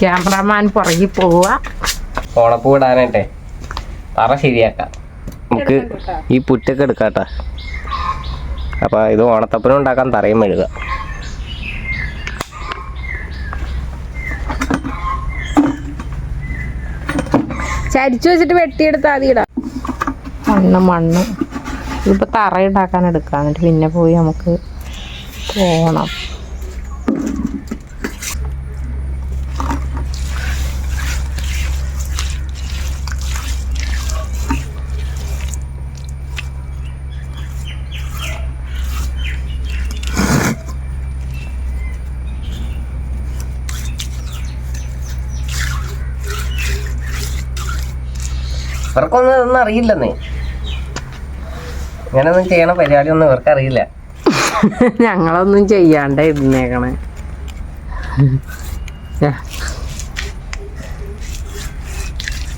Cameraman പുറകിൽ പോവുക ഓണപ്പൂ ഇടാനായിട്ടെ. തറ ശരിയാക്കാം. നമുക്ക് ഈ പുറ്റൊക്കെ എടുക്കാട്ടാ. അപ്പൊ ഇത് ഓണത്തപ്പനും ഉണ്ടാക്കാൻ തറയും മെഴുക. ചരിച്ചു വെച്ചിട്ട് വെട്ടിയെടുത്താൽ മതി ഇടാം മണ്ണ് മണ്ണ്. ഇതിപ്പോൾ തറ ഉണ്ടാക്കാൻ എടുക്കാം എന്നിട്ട് പിന്നെ പോയി നമുക്ക് പോകണം ഇവർക്കൊന്നും ഇതൊന്നും അറിയില്ലെന്നേ. ഇങ്ങനെയൊന്നും ചെയ്യണ പരിപാടിയൊന്നും ഇവർക്ക് അറിയില്ല. ഞങ്ങളൊന്നും ചെയ്യാണ്ട ഇരുന്നേക്കണേ.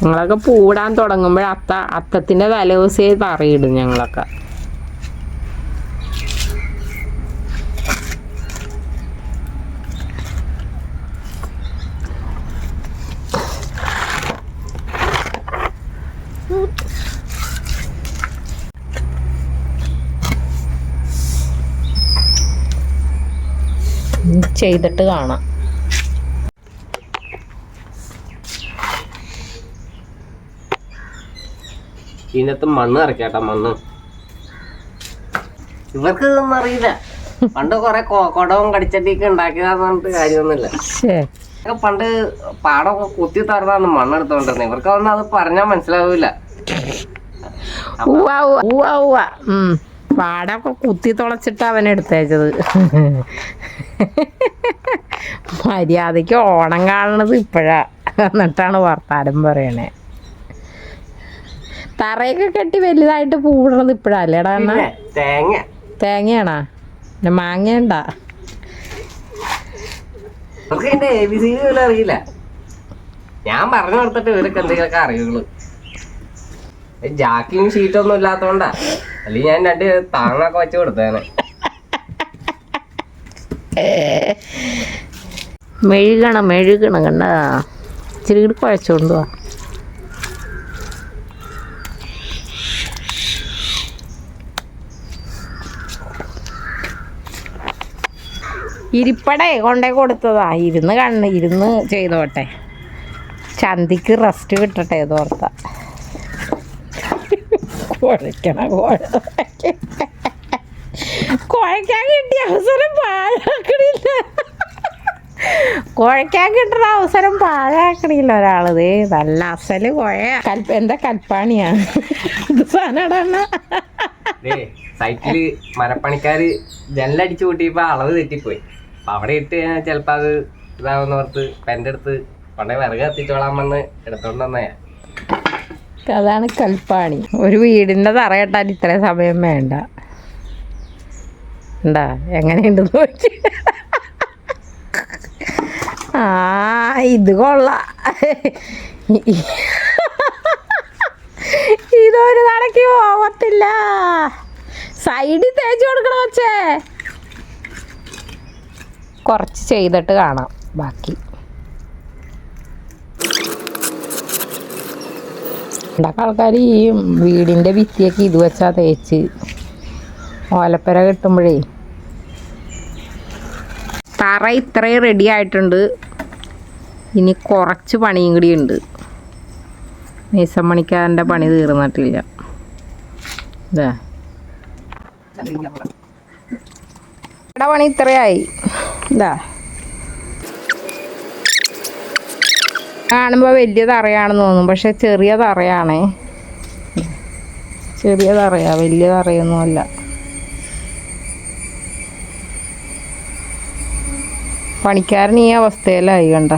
ഞങ്ങളൊക്കെ പൂടാൻ തുടങ്ങുമ്പോഴത്ത അത്തത്തിന്റെ തലേദിവസേ തറയിടും ഞങ്ങളൊക്കെ. ചെയ്തിട്ട് കാണാം. ഇതിനകത്ത് മണ്ണ് നിറയ്ക്കാട്ടാ മണ്ണ്. ഇവർക്ക് ഇതൊന്നും അറിയില്ല. പണ്ട് കൊറേ കൊടവും കടിച്ചട്ടിയൊക്കെ ഉണ്ടാക്കിയതാന്ന് പറഞ്ഞിട്ട് കാര്യമൊന്നുമില്ല. പണ്ട് പാടമൊക്കെ കുത്തി തറന്നാണ് മണ്ണെടുത്തോണ്ടിരുന്നത് ഇവർക്ക് അതൊന്നും അത് പറഞ്ഞാൽ മനസ്സിലാവൂല. പാടമൊക്കെ കുത്തി തുളച്ചിട്ട് അവൻ എടുത്തേച്ചത്. മര്യാദയ്ക്ക് ഓണം കാണണത് ഇപ്പോഴാ. എന്നിട്ടാണ് വർത്താനം പറയണേ. തറയൊക്കെ കെട്ടി വലുതായിട്ട് പൂടണത് ഇപ്പോഴല്ലേടാ തേങ്ങ. തേങ്ങയാണാ? പിന്നെ മാങ്ങയുണ്ടാ? അറിയില്ല. ഞാൻ പറഞ്ഞു കൊടുത്തിട്ട് ഇവർക്ക് എന്തെങ്കിലുമൊക്കെ അറിയുള്ളൂ. ജാക്കിയും ഷീറ്റൊന്നും ഇല്ലാത്തോണ്ടാ. അല്ലെങ്കിൽ ഞാൻ രണ്ട് താങ്ങൊക്കെ വെച്ച് കൊടുത്തേനെ. മെഴുകണം മെഴുകണം കണ്ട. ഇച്ചിരി കൂടി കുഴച്ചുകൊണ്ട് വാ. ഇരിപ്പടേ കൊണ്ടേ കൊടുത്തതാ. ഇരുന്ന് കണ്ണ് ഇരുന്ന് ചെയ്തോട്ടെ ചന്തിക്ക് റെസ്റ്റ് കിട്ടട്ടെ തോർത്ത കുഴക്കണ കുഴ കുഴക്കാൻ കിട്ടിയ അവസരം പാഴാക്കണില്ല. കുഴക്കാൻ കിട്ടുന്ന അവസരം പാഴാക്കണില്ല ഒരാളത് നല്ല അസൽ കുഴ. കൽപ്പ എന്താ കൽപ്പാണിയാ? ഇത് സാധനം സൈറ്റിൽ മരപ്പണിക്കാര് ജനലടിച്ചു കൂട്ടിയപ്പോ അളവ് തെറ്റിപ്പോയി. അപ്പൊ അവിടെ ഇട്ട് ചിലപ്പോ അത് ഇതാവുന്നോർത്ത് പെന്റെ അടുത്ത് പണ്ടേ വിറക് കത്തിച്ചോളാൻ വന്ന് എടുത്തോണ്ട് വന്നയാ അതാണ് കൽപ്പാണി. ഒരു വീടിന്റെ തറ കെട്ടാൻ ഇത്രയും സമയം വേണ്ട. ഉണ്ടാ എങ്ങനെയുണ്ട് നോക്കി ആ ഇത് കൊള്ളാം. ഇതൊരു നടക്കി പോവത്തില്ല. സൈഡിൽ തേച്ച് കൊടുക്കണം വച്ചേ കുറച്ച് ചെയ്തിട്ട് കാണാം ബാക്കി. പണ്ടൊക്കെ ആൾക്കാർ ഈ വീടിന്റെ ഭിത്തിയൊക്കെ ഇത് വെച്ചാൽ തേച്ച് ഓലപ്പര കിട്ടുമ്പോഴേ. തറ ഇത്രയും റെഡി ആയിട്ടുണ്ട്. ഇനി കുറച്ച് പണിയും കൂടി ഉണ്ട്. മീസം പണിക്കാരന്റെ പണി തീർന്നിട്ടില്ല. ഇതാ. ഇവിടെ പണി ഇത്രയായി. ഇതാ. കാണുമ്പോൾ വലിയ തറയാണെന്ന് തോന്നും പക്ഷെ ചെറിയ തറയാണേ. ചെറിയ തറയാ. വലിയ തറയൊന്നുമല്ല. പണിക്കാരൻ ഈ അവസ്ഥയിലായി കണ്ട?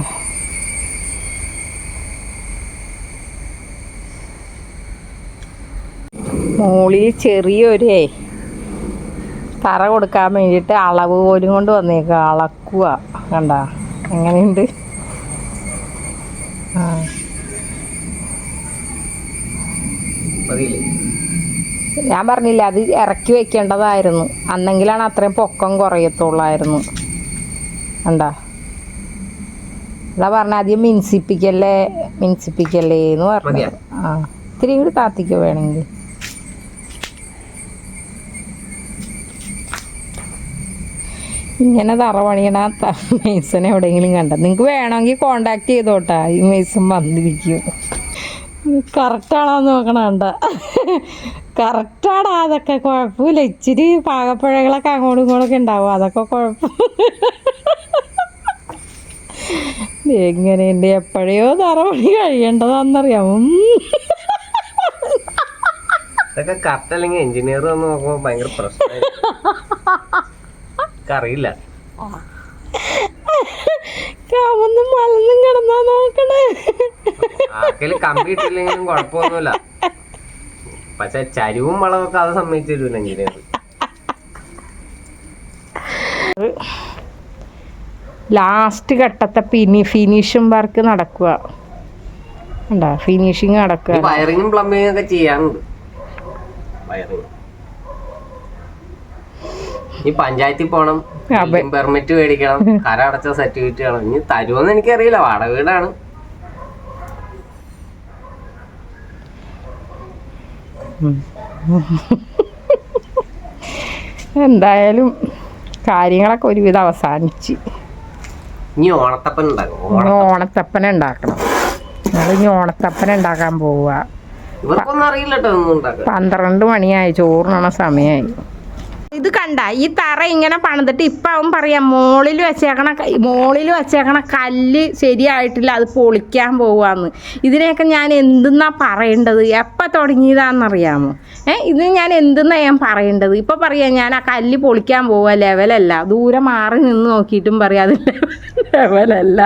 മോളിൽ ചെറിയൊരേ തറ കൊടുക്കാൻ വേണ്ടിയിട്ട് അളവ് പോലും കൊണ്ട് വന്നേക്കുക അളക്കുക കണ്ട? എങ്ങനെയുണ്ട്? ആ. ഞാൻ പറഞ്ഞില്ല അത് ഇറക്കി വെക്കേണ്ടതായിരുന്നു. അന്നെങ്കിലാണ് അത്രയും പൊക്കം കുറയത്തുള്ളായിരുന്നു. കണ്ടാ അതാ പറഞ്ഞ ആദ്യം മിൻസിപ്പിക്കല്ലേ മിൻസിപ്പിക്കല്ലേ എന്ന് പറഞ്ഞു? ആ ഇത്തിരി കൂടി താത്തിക്കോ വേണമെങ്കിൽ. ഇങ്ങനെ തറ പണിയണ മെയ്സനെ എവിടെയെങ്കിലും കണ്ട. നിങ്ങൾക്ക് വേണമെങ്കിൽ കോണ്ടാക്ട് ചെയ്തോട്ടാ. ഈ മെയ്സൺ വന്നിരിക്കും. കറക്റ്റാണോ നോക്കണണ്ട കറക്റ്റാടാ അതൊക്കെ കുഴപ്പമില്ല. ഇച്ചിരി പാകപ്പുഴകളൊക്കെ അങ്ങോട്ടും ഇങ്ങോട്ടൊക്കെ ഉണ്ടാവും. അതൊക്കെ കുഴപ്പം. എങ്ങനെയുണ്ട് എപ്പോഴയോ തറ പണി കഴിയേണ്ടതാണെന്നറിയാമോ. ഇതൊക്കെ കറക്റ്റ് അല്ലെങ്കിൽ എഞ്ചിനീയർ വന്ന് നോക്കുമ്പോ ഭയങ്കര പ്രശ്നമായിരിക്കും. അറിയില്ല. കാമൊന്നും മലന്നും കിടന്നാ നോക്കണേ. ആക്കൽ കമ്പി ഇട്ടില്ലെങ്കിലും കുഴപ്പമൊന്നുമില്ല. പക്ഷെ ചരിവും വളവൊക്കെ അത് സമ്മതിച്ചു തരൂല എഞ്ചിനീയർ ലാസ്റ്റ് ഘട്ടത്തെ പിന്നെ ഫിനിഷിംഗ് വർക്ക് നടക്കുക. ഉണ്ടാ ഫിനിഷിങ് നടക്കുക. വയറിങ്ങും പ്ലംബിങ്ങും ഒക്കെ ചെയ്യാറുണ്ട് വയറിങ് ഈ പഞ്ചായത്തിൽ പോണം. പെർമിറ്റ് മേടിക്കണം. കര അടച്ച സർട്ടിഫിക്കറ്റ് വേണം. ഇനി തരുമോന്ന് എനിക്കറിയില്ല. വാടക വീടാണ്. എന്തായാലും കാര്യങ്ങളൊക്കെ ഒരുവിധം അവസാനിച്ച്. ഇനി ഓണത്തപ്പൻ ഉണ്ടാക്കും. ഓണത്തപ്പന ഉണ്ടാക്കണം. ഞങ്ങൾ ഇനി ഓണത്തപ്പന ഉണ്ടാക്കാൻ പോവുക ഇവർക്കൊന്നും അറിയില്ല കേട്ടോ പന്ത്രണ്ട് മണിയായി ചോറിനണ സമയമായി ഇത് കണ്ട ഈ തറ ഇങ്ങനെ പണിതിട്ട് ഇപ്പം അവൻ പറയാം മോളിൽ വെച്ചേക്കണ മോളിൽ വെച്ചേക്കണ കല്ല് ശരിയായിട്ടില്ല അത് പൊളിക്കാൻ പോവാന്ന്. ഇതിനെയൊക്കെ ഞാൻ എന്തെന്നാ പറയേണ്ടത്? എപ്പ തുടങ്ങിയതാണെന്നറിയാമോ ഏ ഇത് ഞാൻ എന്തെന്നാ ഞാൻ പറയേണ്ടത്? ഇപ്പം പറയാം ഞാൻ ആ കല്ല് പൊളിക്കാൻ പോവുക ലെവലല്ല ദൂരെ മാറി നിന്ന് നോക്കിയിട്ടും പറയാം ലെവലല്ല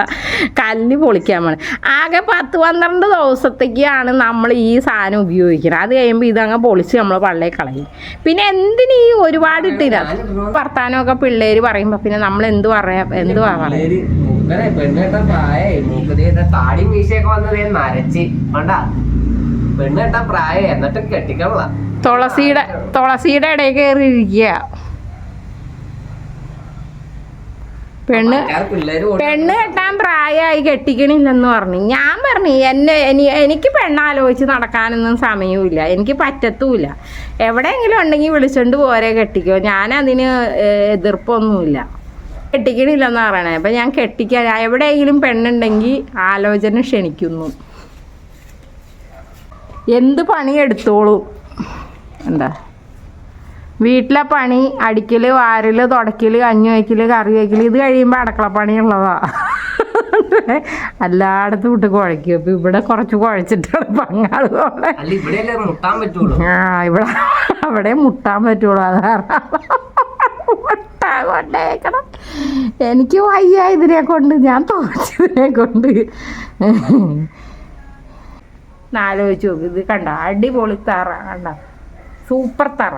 കല്ല് പൊളിക്കാൻ വേണം ആകെ പത്ത് പന്ത്രണ്ട് ദിവസത്തേക്കാണ് നമ്മൾ ഈ സാധനം ഉപയോഗിക്കുന്നത്. അത് കഴിയുമ്പോൾ ഇതങ്ങ് പൊളിച്ച് നമ്മൾ പള്ളിയിൽ കളയും. പിന്നെ എന്തിന് ഈ ഒരുപാട് ഇട്ടില്ല? വർത്താനമൊക്കെ പിള്ളേര് പറയുമ്പോൾ പിന്നെ നമ്മൾ എന്ത് പറയാം എന്ത് പറയാം? പ്രായേ മൂക്കതേ താടി മീശയൊക്കെ വന്നത് ഞാൻ നരച്ച്. വേണ്ട. പെണ്ണ് പ്രായേ എന്നിട്ട് തുളസിയുടെ തുളസിയുടെ ഇടയിൽ കയറി ഇരിക്കുക പെണ്ണ് പെണ്ണ് കെട്ടാൻ പ്രായമായി കെട്ടിക്കണില്ലെന്ന് പറഞ്ഞു. ഞാൻ പറഞ്ഞു എന്നെ എനി എനിക്ക് പെണ്ണാലോചിച്ച് നടക്കാനൊന്നും സമയമില്ല എനിക്ക് പറ്റത്തുമില്ല. എവിടെയെങ്കിലും ഉണ്ടെങ്കിൽ വിളിച്ചോണ്ട് പോരെ കെട്ടിക്കോ. ഞാൻ അതിന് എതിർപ്പൊന്നുമില്ല. കെട്ടിക്കണില്ലെന്ന് പറയണേ. അപ്പം ഞാൻ കെട്ടിക്കാൻ എവിടെയെങ്കിലും പെണ്ണുണ്ടെങ്കിൽ ആലോചന ക്ഷണിക്കുന്നു. എന്ത് പണി എടുത്തോളൂ എന്താ? വീട്ടിലെ പണി അടിക്കൽ വാരൽ തുടക്കൽ കഞ്ഞി വയ്ക്കൽ കറി വയ്ക്കൽ ഇത് കഴിയുമ്പോൾ അടുക്കള ഉള്ളതാ എല്ലായിടത്തും വിട്ട് കുഴയ്ക്കും. അപ്പൊ ഇവിടെ കുറച്ച് കുഴച്ചിട്ടാണ് പങ്കാൾ പോലെ അല്ല ഇവിടെയല്ലേ മുട്ടാൻ പറ്റുള്ളൂ? ആ ഇവിടെ അവിടെ മുട്ടാൻ പറ്റുള്ളൂ. കൊണ്ടേക്കണം. എനിക്ക് വയ്യ ഇതിനെ കൊണ്ട്. ഞാൻ തോറ്റതിനെ കൊണ്ട്. ആലോചിച്ച് നോക്ക്. ഇത് കണ്ട? അടിപൊളി തറ കണ്ട? സൂപ്പർ തറ.